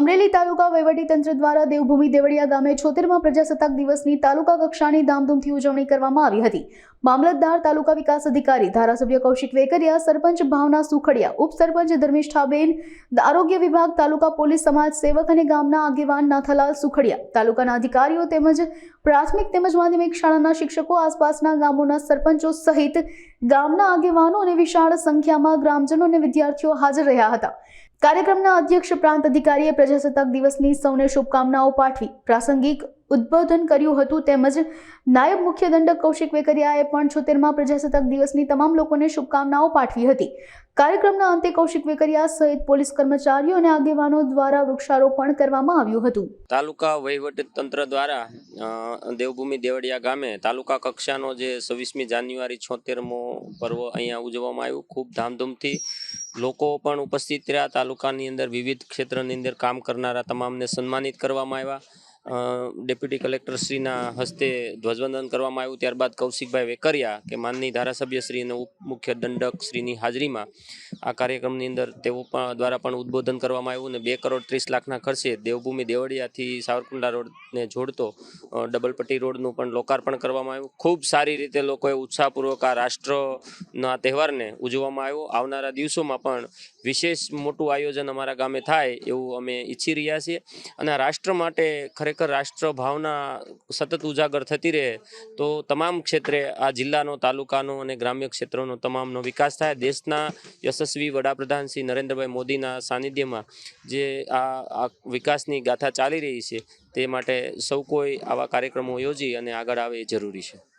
અમરેલી તાલુકા વહીવટીતંત્ર દ્વારા દેવભૂમિ દેવળિયા ગામે છોતેરમાં પ્રજાસત્તાક દિવસની તાલુકા કક્ષાની ધામધૂમથી ઉજવણી કરવામાં આવી હતી. મામલતદાર તાલુકા વિકાસ અધિકારી ધારાસભ્ય કૌશિક વેકરિયા, સરપંચ ભાવના સુખડિયા, ઉપસરપંચ ધર્મિષ્ઠાબેન આરોગ્ય વિભાગ તાલુકા પોલીસ સમાજ સેવક અને ગામના આગેવાન નાથાલાલ સુખડિયા, તાલુકાના અધિકારીઓ તેમજ પ્રાથમિક તેમજ માધ્યમિક શાળાના શિક્ષકો, આસપાસના ગામોના સરપંચો સહિત ગામના આગેવાનો અને વિશાળ સંખ્યામાં ગ્રામજનો અને વિદ્યાર્થીઓ હાજર રહ્યા હતા. કાર્યક્રમના અધ્યક્ષ પ્રાંત અધિકારીએ પ્રજાસત્તાક દિવસની સૌને શુભકામનાઓ પાઠવી. પ્રાસંગિક ઉદ્બોધન કર્યું હતું તેમજ નાયબ મુખ્ય દંડક કૌશિક વેકરિયાએ પણ છોતેરમાં પ્રજાસત્તાક દિવસની તમામ લોકોને શુભકામનાઓ પાઠવી હતી. કાર્યક્રમના અંતે કૌશિક વેકરિયા સહિત પોલીસ કર્મચારીઓ અને આગેવાનો દ્વારા વૃક્ષારોપણ કરવામાં આવ્યું હતું. તાલુકા વહીવટી તંત્ર દ્વારા દેવભૂમિ દેવળિયા ગામે તાલુકા કક્ષાનો જે છવ્વીસમી જાન્યુઆરી છોતેરમો પર્વ અહીંયા ઉજવવામાં આવ્યું. ખૂબ ધામધૂમથી લોકો પણ ઉપસ્થિત રહ્યા. તાલુકાની અંદર વિવિધ ક્ષેત્રની અંદર કામ કરનારા તમામને સન્માનિત કરવામાં આવ્યા. ડેપ્યુટી કલેક્ટરશ્રીના હસ્તે ધ્વજવંદન કરવામાં આવ્યું. ત્યારબાદ કૌશિકભાઈ વેકરિયા કે માનની ધારાસભ્યશ્રી અને ઉપ, મુખ્ય દંડકશ્રીની હાજરીમાં આ કાર્યક્રમની અંદર તેઓ પણ દ્વારા પણ ઉદ્બોધન કરવામાં આવ્યું અને બે કરોડ ત્રીસ લાખના ખર્ચે દેવભૂમિ દેવળિયાથી સાવરકુંડલા રોડને જોડતો ડબલપટ્ટી ડબલ પટ્ટી રોડનું પણ લોકાર્પણ કરવામાં આવ્યું. ખૂબ સારી રીતે લોકોએ ઉત્સાહપૂર્વક આ રાષ્ટ્રના તહેવારને ઉજવવામાં આવ્યો. આવનારા દિવસોમાં પણ વિશેષ મોટું આયોજન અમારા ગામે થાય એવું અમે ઈચ્છી રહ્યા છીએ. અને રાષ્ટ્ર માટે ખરેખર રાષ્ટ્ર ભાવના સતત ઉજાગર થતી રહે તો તમામ ક્ષેત્રે, આ જિલ્લાનો, તાલુકાનો અને ગ્રામ્ય ક્ષેત્રોનો તમામનો વિકાસ થાય. દેશના યશસ્વી વડાપ્રધાન શ્રી નરેન્દ્રભાઈ મોદીના સાનિધ્યમાં જે આ વિકાસની ગાથા ચાલી રહી છે તે માટે સૌ કોઈ આવા કાર્યક્રમો યોજી અને આગળ આવે એ જરૂરી છે.